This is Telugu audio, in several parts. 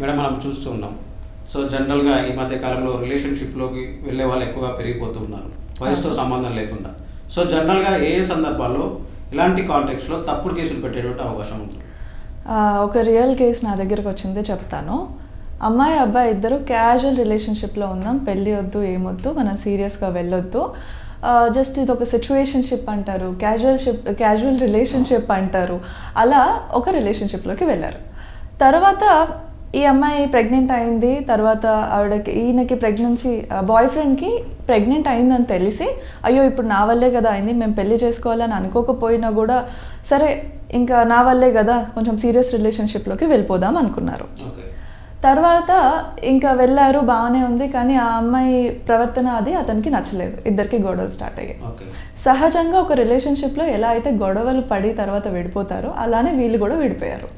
మేడం మనం చూస్తూ ఉన్నాం. సో జనరల్గా ఈ మధ్య కాలంలో రిలేషన్షిప్లోకి వెళ్ళే వాళ్ళు ఎక్కువగా పెరిగిపోతూ ఉన్నారు. వయసుతో సంబంధం లేకుండా. సో జనరల్గా ఏ సందర్భాల్లో ఇలాంటి కాంటెక్స్లో తప్పుడు కేసులు పెట్టేటువంటి అవకాశం ఉంటుంది ఆ, ఒక రియల్ కేస్ నా దగ్గరకు వచ్చింది చెప్తాను. అమ్మాయి అబ్బాయి ఇద్దరు క్యాజువల్ రిలేషన్షిప్లో ఉన్నాం. పెళ్ళి వద్దు ఏమొద్దు మనం సీరియస్గా వెళ్ళొద్దు. జస్ట్ ఇది ఒక సిచ్యువేషన్షిప్ అంటారు. క్యాజువల్ షిప్ క్యాజువల్ రిలేషన్షిప్ అంటారు. అలా ఒక రిలేషన్షిప్లోకి వెళ్ళారు. తర్వాత ఈ అమ్మాయి ప్రెగ్నెంట్ అయింది తర్వాత ఆవిడకి ఈయనకి ప్రెగ్నెన్సీ బాయ్ ఫ్రెండ్కి ప్రెగ్నెంట్ అయిందని తెలిసి అయ్యో ఇప్పుడు నా వల్లే కదా అయింది మేము పెళ్ళి చేసుకోవాలని అనుకోకపోయినా కూడా సరే ఇంకా నా వల్లే కదా కొంచెం సీరియస్ రిలేషన్షిప్లోకి వెళ్ళిపోదాం అనుకున్నారు. తర్వాత ఇంకా వెళ్ళారు బాగానే ఉంది కానీ ఆ అమ్మాయి ప్రవర్తన అది అతనికి నచ్చలేదు. ఇద్దరికి గొడవలు స్టార్ట్ అయ్యాయి. సహజంగా ఒక రిలేషన్షిప్లో ఎలా అయితే గొడవలు పడి తర్వాత విడిపోతారో అలానే వీళ్ళు కూడా విడిపోయారు.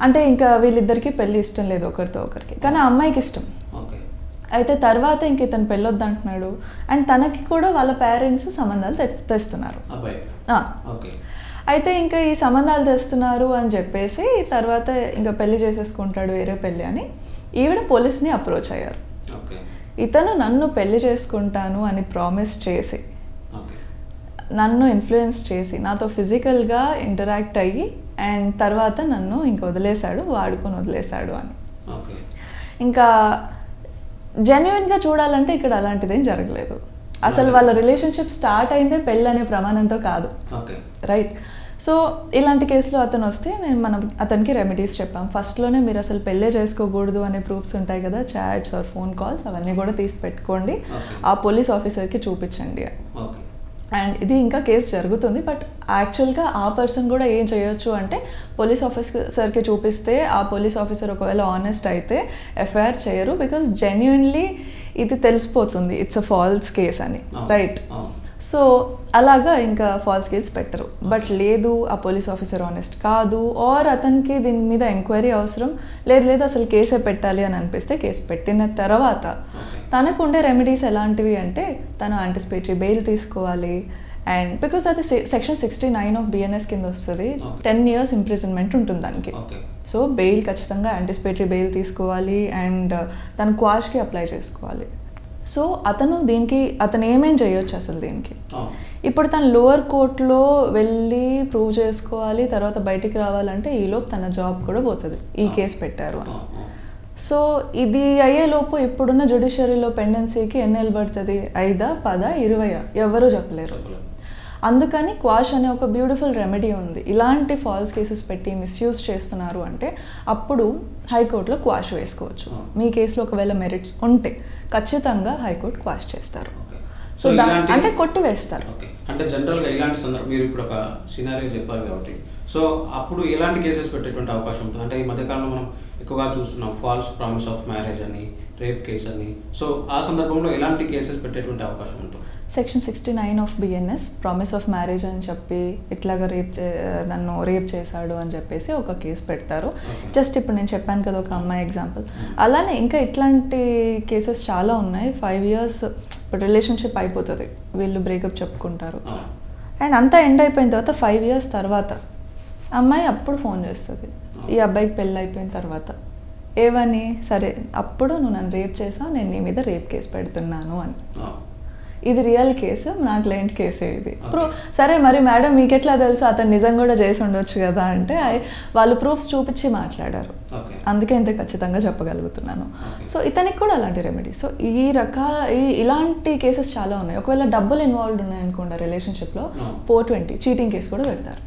అంటే ఇంకా వీళ్ళిద్దరికి పెళ్ళి ఇష్టం లేదు ఒకరితో ఒకరికి. కానీ ఆ అమ్మాయికి ఇష్టం. అయితే తర్వాత ఇంక ఇతను పెళ్ళొద్దు అంటున్నాడు అండ్ తనకి కూడా వాళ్ళ పేరెంట్స్ సంబంధాలు తె- తెస్తున్నారు. అయితే ఇంకా ఈ సంబంధాలు తెస్తున్నారు అని చెప్పేసి తర్వాత ఇంకా పెళ్ళి చేసేసుకుంటాడు వేరే పెళ్ళి అని ఈవిడ పోలీస్ని అప్రోచ్ అయ్యారు. ఇతను నన్ను పెళ్ళి చేసుకుంటాను అని ప్రామిస్ చేసి నన్ను ఇన్ఫ్లుయెన్స్ చేసి నాతో ఫిజికల్గా ఇంటరాక్ట్ అయ్యి అండ్ తర్వాత నన్ను ఇంక వదిలేశాడు వాడుకొని వదిలేశాడు అని. ఇంకా జెన్యున్గా చూడాలంటే ఇక్కడ అలాంటిదేం జరగలేదు. అసలు వాళ్ళ రిలేషన్షిప్ స్టార్ట్ అయిందే పెళ్ళి అనే ప్రమాణంతో కాదు. రైట్ సో ఇలాంటి కేసులో అతను వస్తే నేను మనం అతనికి రెమెడీస్ చెప్పాం. ఫస్ట్లోనే మీరు అసలు పెళ్ళే చేసుకోకూడదు అనే ప్రూఫ్స్ ఉంటాయి కదా చాట్స్ ఆర్ ఫోన్ కాల్స్ అవన్నీ కూడా తీసి పెట్టుకోండి. ఆ పోలీస్ ఆఫీసర్కి చూపించండి ఓకే. అండ్ ఇది ఇంకా కేసు జరుగుతుంది బట్ యాక్చువల్గా ఆ పర్సన్ కూడా ఏం చేయొచ్చు అంటే పోలీస్ ఆఫీసర్కి చూపిస్తే ఆ పోలీస్ ఆఫీసర్ ఒకవేళ ఆనెస్ట్ అయితే ఎఫ్ఐఆర్ చేయరు బికాస్ జెన్యున్లీ ఇది తెలిసిపోతుంది ఇట్స్ అ ఫాల్స్ కేస్ అని. రైట్. సో అలాగా ఇంకా ఫాల్స్ కేస్ పెట్టరు బట్ లేదు ఆ పోలీస్ ఆఫీసర్ ఆనెస్ట్ కాదు ఆర్ అతనికి దీని మీద ఎంక్వైరీ అవసరం లేదు లేదు అసలు కేసే పెట్టాలి అని అనిపిస్తే కేసు పెట్టిన తర్వాత తనకు ఉండే రెమెడీస్ ఎలాంటివి అంటే తను యాంటిసిపేటరీ బెయిల్ తీసుకోవాలి. అండ్ బికాస్ అది section sixty nine of BNS కింద వస్తుంది. టెన్ ఇయర్స్ ఇంప్రిజన్మెంట్ ఉంటుంది దానికి. సో బెయిల్ ఖచ్చితంగా యాంటిసిపేటరీ బెయిల్ తీసుకోవాలి అండ్ తన క్వాష్కి అప్లై చేసుకోవాలి. సో అతను దీనికి అతను ఏమేం చేయొచ్చు అసలు దీనికి? అవును. ఇప్పుడు తను లోవర్ కోర్టులో వెళ్ళి ప్రూవ్ చేసుకోవాలి తర్వాత బయటికి రావాలంటే ఈలోపు తన జాబ్ కూడా పోతుంది. ఈ కేసు పెట్టారు అని. అవును. సో ఇది అయ్యేలోపు ఇప్పుడున్న జుడిషియరీలో పెండెన్సీకి ఎన్ని పడుతుంది ఐదా పదా ఇరవయా? ఎవరూ చెప్పలేరు. అందుకని క్వాష్ అనే ఒక బ్యూటిఫుల్ రెమెడీ ఉంది. ఇలాంటి ఫాల్స్ కేసెస్ పెట్టి మిస్యూజ్ చేస్తున్నారు అంటే అప్పుడు హైకోర్టులో క్వాష్ వేసుకోవచ్చు. మీ కేసులో ఒకవేళ మెరిట్స్ ఉంటే ఖచ్చితంగా హైకోర్టు క్వాష్ చేస్తారు. సో అంటే కొట్టి వేస్తారు. ఓకే. అంటే జనరల్గా ఇలాంటి సందర్భం మీరు ఇప్పుడు ఒక సినారియో చెప్పారు కాబట్టి సో అప్పుడు ఎలాంటి కేసెస్ పెట్టేటువంటి అవకాశం ఉంటుంది? అంటే ఈ మధ్యకాలంలో మనం ఎక్కువగా చూస్తున్నాం ఫాల్స్ ప్రామిస్ ఆఫ్ మ్యారేజ్ అని రేప్ కేసు అని. సో ఆ సందర్భంలో ఎలాంటి కేసెస్ పెట్టేటువంటి అవకాశం ఉంటుంది? Section sixty nine of BNS promise of marriage అని చెప్పి ఇట్లాగా రేప్ చే నన్ను రేప్ చేశాడు అని చెప్పేసి ఒక కేసు పెడతారు. జస్ట్ ఇప్పుడు నేను చెప్పాను కదా ఒక అమ్మాయి ఎగ్జాంపుల్ అలానే ఇంకా ఇట్లాంటి కేసెస్ చాలా ఉన్నాయి. ఫైవ్ ఇయర్స్ ఇప్పుడు రిలేషన్షిప్ అయిపోతుంది. వీళ్ళు బ్రేకప్ చెప్పుకుంటారు. అండ్ అంతా ఎండ్ అయిపోయిన తర్వాత ఫైవ్ ఇయర్స్ తర్వాత అమ్మాయి అప్పుడు ఫోన్ చేస్తుంది. ఈ అబ్బాయికి పెళ్ళి అయిపోయిన తర్వాత. ఏవని? సరే అప్పుడు నువ్వు నన్ను రేప్ చేసావు నేను నీ మీద రేప్ కేసు పెడుతున్నాను అని. ఇది రియల్ కేసు నా క్లయింట్ కేసే ఇది. ప్రూ సరే మరి మేడం మీకు ఎట్లా తెలుసు? అతను నిజం కూడా చేసి ఉండొచ్చు కదా అంటే వాళ్ళు ప్రూఫ్స్ చూపించి మాట్లాడారు. అందుకే ఇంత ఖచ్చితంగా చెప్పగలుగుతున్నాను. సో ఇతనికి కూడా అలాంటి రెమెడీ సో ఈ రకాల ఈ ఇలాంటి కేసెస్ చాలా ఉన్నాయి. ఒకవేళ డబ్బులు ఇన్వాల్వ్డ్ ఉన్నాయనుకోండి రిలేషన్షిప్లో. ఫోర్ ట్వంటీ చీటింగ్ కేసు కూడా పెడతారు.